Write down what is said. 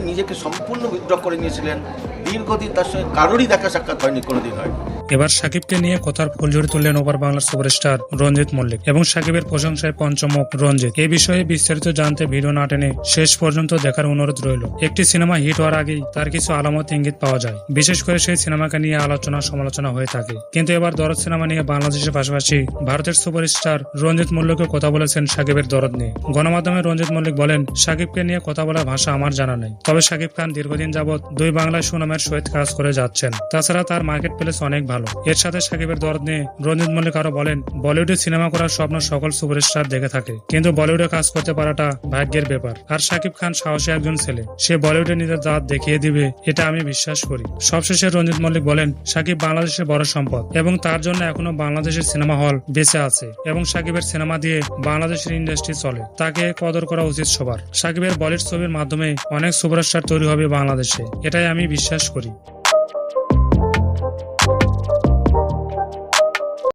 নিজেকে সম্পূর্ণ উইথড্র করে নিয়েছিলেন। দীর্ঘদিন তার সঙ্গে কারোরই দেখা সাক্ষাৎ হয়নি কোনোদিন হয় এবার সাকিবকে নিয়ে কথার ফুলঝুরি তুললেন ওপার বাংলার সুপারস্টার রঞ্জিত মল্লিক এবং সাকিবের প্রশংসায় পঞ্চমুখ রঞ্জিত। এই বিষয়ে বিস্তারিত জানতে ভিডিও না টেনে শেষ পর্যন্ত দেখার অনুরোধ রইল। একটি সিনেমা হিট হওয়ার আগেই তার কিছু আলামত ইঙ্গিত পাওয়া যায়। বিশেষ করে সেই সিনেমাকে নিয়ে আলোচনা সমালোচনা হয়ে থাকে। কিন্তু এবার দরদ সিনেমা নিয়ে বাংলাদেশের পাশাপাশি ভারতের সুপারস্টার রঞ্জিত মল্লিকও কথা বলেছেন সাকিবের দরদ নিয়ে। গণমাধ্যমে রঞ্জিত মল্লিক বলেন, সাকিবকে নিয়ে কথা বলার ভাষা আমার জানা নেই। তবে সাকিব খান দীর্ঘদিন যাবৎ দুই বাংলায় সুনামের সহিত কাজ করে যাচ্ছেন। তাছাড়া তার মার্কেট প্লেস অনেক ভালো। এর সাথে সাকিবের দরদ নিয়ে রঞ্জিত মল্লিক আরও বলেন, বলিউডে সিনেমা করার স্বপ্ন সকল সুপারস্টার দেখে থাকে, কিন্তু বলিউডে কাজ করতে পারাটা ভাগ্যের ব্যাপার। আর সাকিব খান সাহসী একজন ছেলে, সে বলিউডে নিজের দাঁত দেখিয়ে দিবে, এটা আমি বিশ্বাস করি। সবশেষে রঞ্জিত মল্লিক বলেন, সাকিব বাংলাদেশের বড় সম্পদ, এবং তার জন্য এখনও বাংলাদেশের সিনেমা হল বেঁচে আছে, এবং সাকিবের সিনেমা দিয়ে বাংলাদেশের ইন্ডাস্ট্রি চলে। তাকে কদর করা উচিত সবার। সাকিবের বলিউড ছবির মাধ্যমে অনেক সুপারস্টার তৈরি হবে বাংলাদেশে, এটাই আমি বিশ্বাস করি।